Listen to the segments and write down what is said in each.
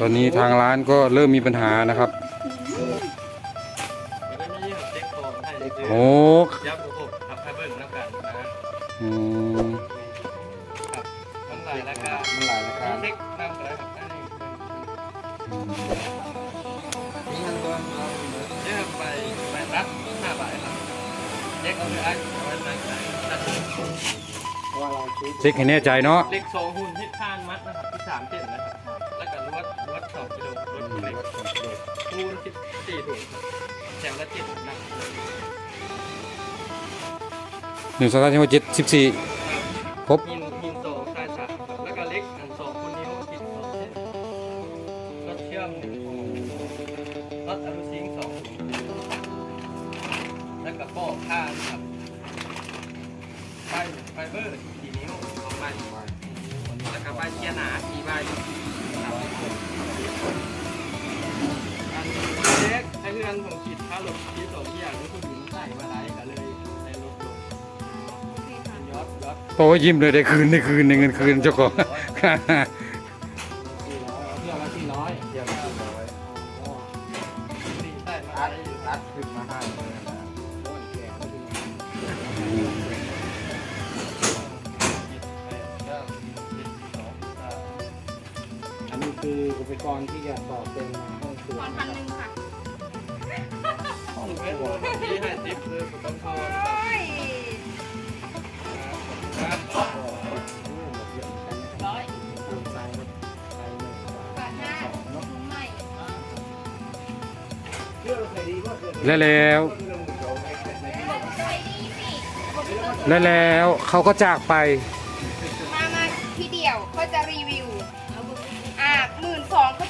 ตอนนี้ทางร้านก็เริ่มมีปัญหานะครับแล้วก็มีเรื่องเช็คของให้เลยโอ้ยับระบบขับให้เบิ่งแล้วกันนะอืมมันหลายราคามันหลายราคาเช็นำไปแล้วครับอันนี้เช็คไปไปรับห้าบาทครับเช็คเอาไปอันเอาไว้ตั้งใจตัดเพราะว่าเราซื้อเช็คให้แน่ใจเนาะเล็กสองหุ่นที่ข้างมัดนะครับที่สามเจ็ดนะครับ สิบสี่ถุงแถวละเจ็ดนะหนึ่งสองสามสี่ห้าเจ็ดสิบสี่ครบหินหินสองชายสามครับแล้วก็เล็กอันสองคูณนิ้วหินสองเส้นรถเชื่อมหนึ่งองค์รถอลูซิงค์สองถุงแล้วก็ป้อผ้าครับไฟไฟเบอร์สี่นิ้วสองใบแล้วก็ใบเชียร์หนาสี่ใบครับอัน เล็กไอ้เพื่อนผมขีดค่ารถที่สองที่อย่างนี้คุณหญิงใส่มาไลก็เลยได้ลดลงเป็นยอดยอดโอ้ยยิ้มเลยได้คืนได้คืนได้เงินคืนเจ้าของ สี่ร้อยเอาเที่ยวละสี่ร้อยเที่ยวละสี่ร้อยสี่ใส่มาตัดได้อยู่ตัดขึ้นมาให้เลยนะโอ้ยแก่ไม่ถึงอันนี้คืออุปกรณ์ที่จะต่อเป็นห้อง ครัวตอนพันหนึ่งค่ะห้องคไม่รัวที่ให้ทิปเลยต้องเข้าโอ้ยครับก็นี่หมดเยอะเหมือนกันนะครับร้อยใส่ใส่หนึ่งบาทห้าถุงใหม่เชื่อใส่ดีก็เชื่อและแล้วใจดีสิและแล้วเขาก็จากไป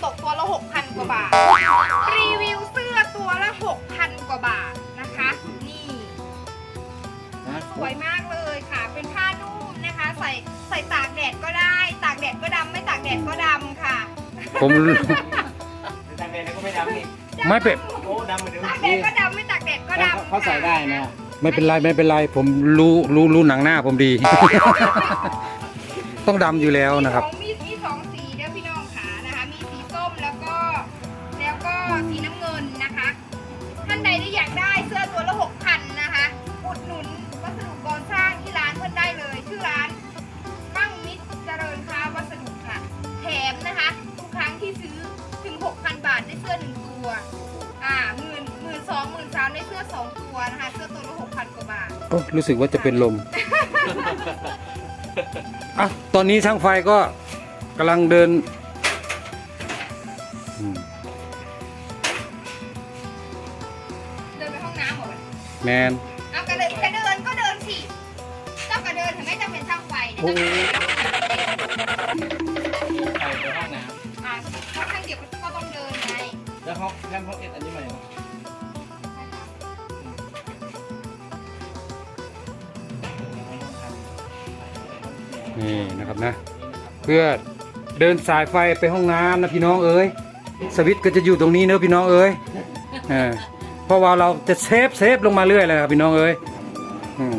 ตกตัวละหกพันกว่าบาท รีวิวเสื้อตัวละหกพันกว่าบาทนะคะ นี่นะสวยมากเลยค่ะ เป็นผ้านุ่มนะคะ ใส่ใส่ตากแดดก็ได้ ตากแดดก็ดำไม่ตากแดดก็ดำค่ะ ผมทางเดนก็ไม่ดำนี่ไม่เป็น โอ้ดำเหมือนเดิมตากแดดก็ดำไม่ตากแดดก็ดำเขาใส่ได้นะ ไม่เป็นไรไม่เป็นไร ผมรู้รู้รู้หนังหน้าผมดี ต้องดำอยู่แล้วนะครับมี อ้รู้สึกว่าจะเป็นลมอะตอนนี้ช่างไฟก็กำลังเดินอืมเดินไปห้องน้ำเหรอแมนเอากระเดินกระเดินก็เดินสิเจ้ากระเดินถึงไม่จำเป็นช่างไฟเนี่ยโอ้ในี่นะครับนะ เพื่อเดินสายไฟไปห้องน้ำนะพี่น้องเอ้ยสวิตช์ก็จะอยู่ตรงนี้เนอะพี่น้องเอ้ยเออเพราะว่าเราจะเซฟเซฟลงมาเรื่อยเลยครับพี่น้องเอ้ยอืม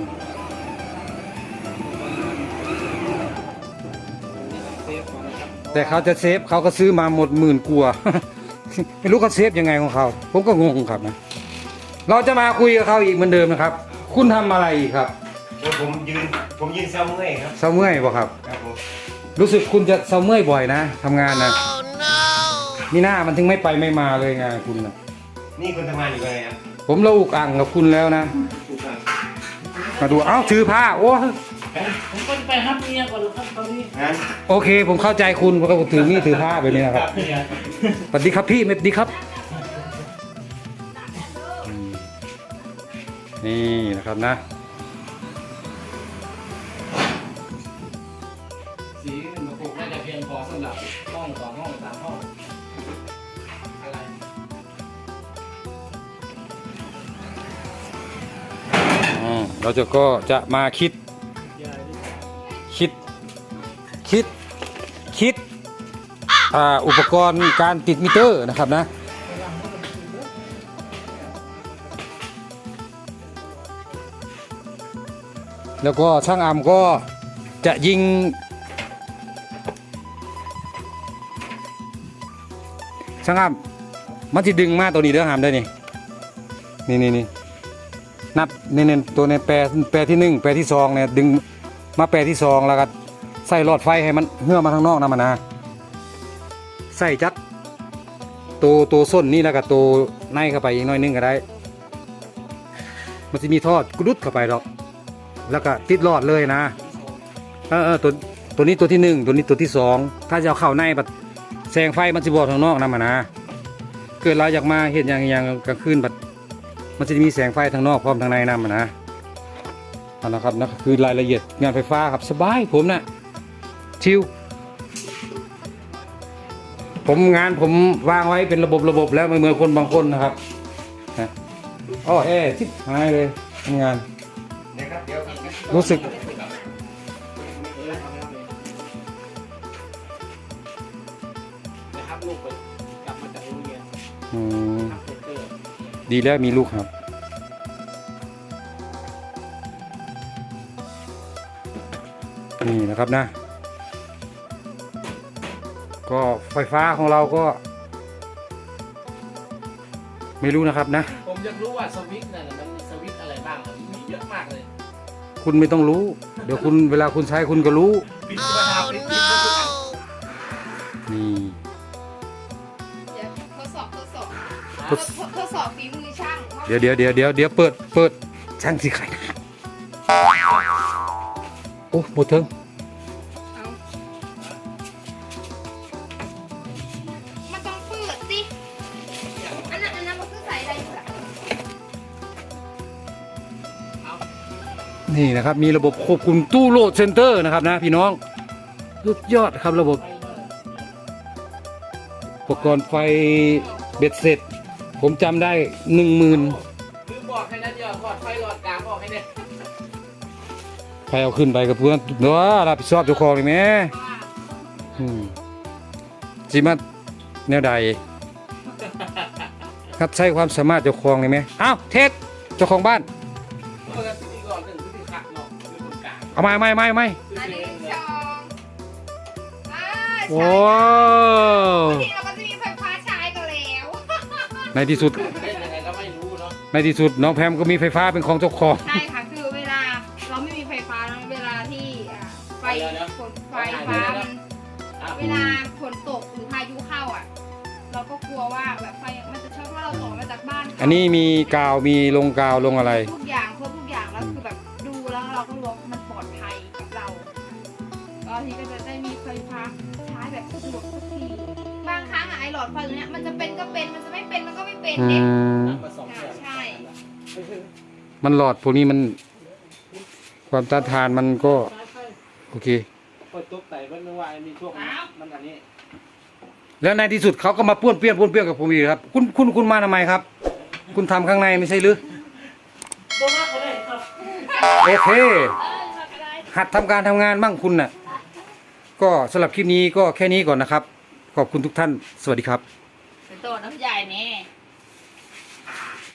แต่เขาจะเซฟเขาก็ซื้อมาหมดหมื่นกว่าไม่รู้เขาเซฟยังไงของเขาผมก็งงครับนะเราจะมาคุยกับเขาอีกเหมือนเดิมนะครับ คุณทำอะไรครับ ผมยืนผมยืนเซาเมื่อยครับเศร้าเมื่อยบ่ครับ ครับผมรู้สึกคุณจะเศร้าเมื่อยบ่อยนะทำงานนะนี่หน้ามันถึงไม่ไปไม่มาเลยงานคุณนะนี่คุณทำงานอยู่ไงครับผมระอุกอ่างกับคุณแล้วนะ ถูกต้องมาดูเอ้าถือผ้าโอ้ผมก็จะไปฮับเมียก่อนครับตอนนี้งานโอเค ผมเข้าใจคุณเพราะว่าถือมีดถือผ้าแบบนี้นะครับเนี่ยสวัสดีครับพี่ไม่สวัสดีครับอืมนี่นะครับนะ เราจะก็จะมาคิด คิด คิด คิดอุปกรณ์การติดมิเตอร์นะครับนะแล้วก็ช่างอำก็จะยิง ช่างครับมันจะดึงมาตัวนี้เด้อหามได้นี่นี่นี่ นับนี่นี่ตัวในแปรแปรที่หนึ่งแปรที่สองเนี่ยดึงมาแปรที่สองแล้วก็ใส่หลอดไฟให้มันเหื่อมาทางนอกนะมันนะใส่จักตัวตัวส้นนี่แล้วก็ตัวในเข้าไปอีกน้อยนึงก็ได้ มันจะมีทอดกรุดเข้าไปหรอก แล้วก็ติดหลอดเลยนะเออเออตัวตัวนี้ตัวที่หนึ่งตัวนี้ตัวที่สองถ้าจะเอาเข้าในบัดแสงไฟมันจะบอดทางนอกนะมันนะเกิดเราอยากมาเห็นอย่างอย่างกลางคืนบัด มันจะมีแสงไฟทางนอกพร้อมทางในนะมันนะเอาละครับนั่นก็คือรายละเอียดงานไฟฟ้าครับสบายผมนะชิวผมงานผมวางไว้เป็นระบบระบบแล้วไม่เหมือนคนบางคนนะครับนะอ๋อเอ๊ทิพหายเลยทำงานนะครับเดี๋ยวรู้สึก ดีแล้วมีลูกครับ นี่นะครับนะ ก็ไฟฟ้าของเราก็ ไม่รู้นะครับนะ ผมอยากรู้ว่าสวิตช์นั่นน่ะมันมีสวิตช์อะไรบ้างอะมีเยอะมากเลยคุณไม่ต้องรู้ เดี๋ยวคุณเวลาคุณใช้คุณก็รู้ ปิดปัญหาปิดปิดปิดปิดนี่ เดี๋ยวทดสอบทดสอบททดดทดสอบฝีมือช่างว่าเดี๋ยวเดี๋ยวเดี๋ยวเดี๋ยวเดี๋ยวเปิดเปิดช่างสิใครนะโอ้หมดเถิงเอามันต้องเปิดสิ อันนั้นอันนั้นมันคือใส่อะไรอยู่ล่ะนี่นะครับ มีระบบควบคุมตู้โหลดเซ็นเตอร์นะครับนะพี่น้องสุดยอดครับระบบ อุปกรณ์ไฟเบ็ดเสร็จ ผมจำได้หนึ่งหมื่นลืมบอกให้นะเดี๋ยวถอดไฟหลอดกลางออกให้เนี่ยใครเอาขึ้นไปกับเพื่อนเนาะรับผิดชอบเจ้าของเลยไหมอืมจิมาแนวใดครับใช้ความสามารถเจ้าของเลยไหมอ้าวเทคเจ้าของบ้านเมื่อกี้ก่อนหนึ่งคือขัดเนาะคือคนกลางเอาไม่ไม่ไม่ไม่อันนี้ชองอ่าโอ้ใช่ที ในที่สุด เล่นยังไงก็ไม่รู้เนาะในที่สุดน้องแพมก็มีไฟฟ้าเป็นของเจ้าของ ใช่ค่ะคือเวลาเราไม่มีไฟฟ้าแล้วเวลาที่อ่าไฟฝนไฟฟ้ามันอ้าวเวลาฝนตกหรือพายุเข้าอะ เราก็กลัวว่าแบบไฟมันจะช็อตเพราะเราต่อมาจากบ้านเขาอันนี้มีกาวมีลงกาวลงอะไร ทุกอย่างครบทุกอย่างแล้วคือแบบดูแล้วเราก็รู้ว่ามันปลอดภัยกับเราก็ทีก็จะได้มีไฟฟ้าใช้แบบสะดวกสักทีบางครั้งอะไอหลอดไฟตรงเนี้ยมันจะเป็นก็เป็นมันจะไม่ เป็นมันก็ไม่เป็นอืเนี่ยมน้ำมาสองเชือกใช่มันหลอดพวกนี้มัน ความต้านทานมันก็ โอเคเปิดตุ๊กไต่เพิ่นนึกว่ามีช่วงมันอันนี้ แล้วในที่สุดเขาก็มาป้วนเปี้ยนป้วนเปี้ยนกับผมอีกครับ คุณคุณคุณมาทำไมครับ คุณทำข้างในไม่ใช่หรือโอเคหัดทำการทำงานบ้างคุณน่ะ ก็สำหรับคลิปนี้ก็แค่นี้ก่อนนะครับ ขอบคุณทุกท่าน สวัสดีครับ ตัวน้ำใหญ่นี่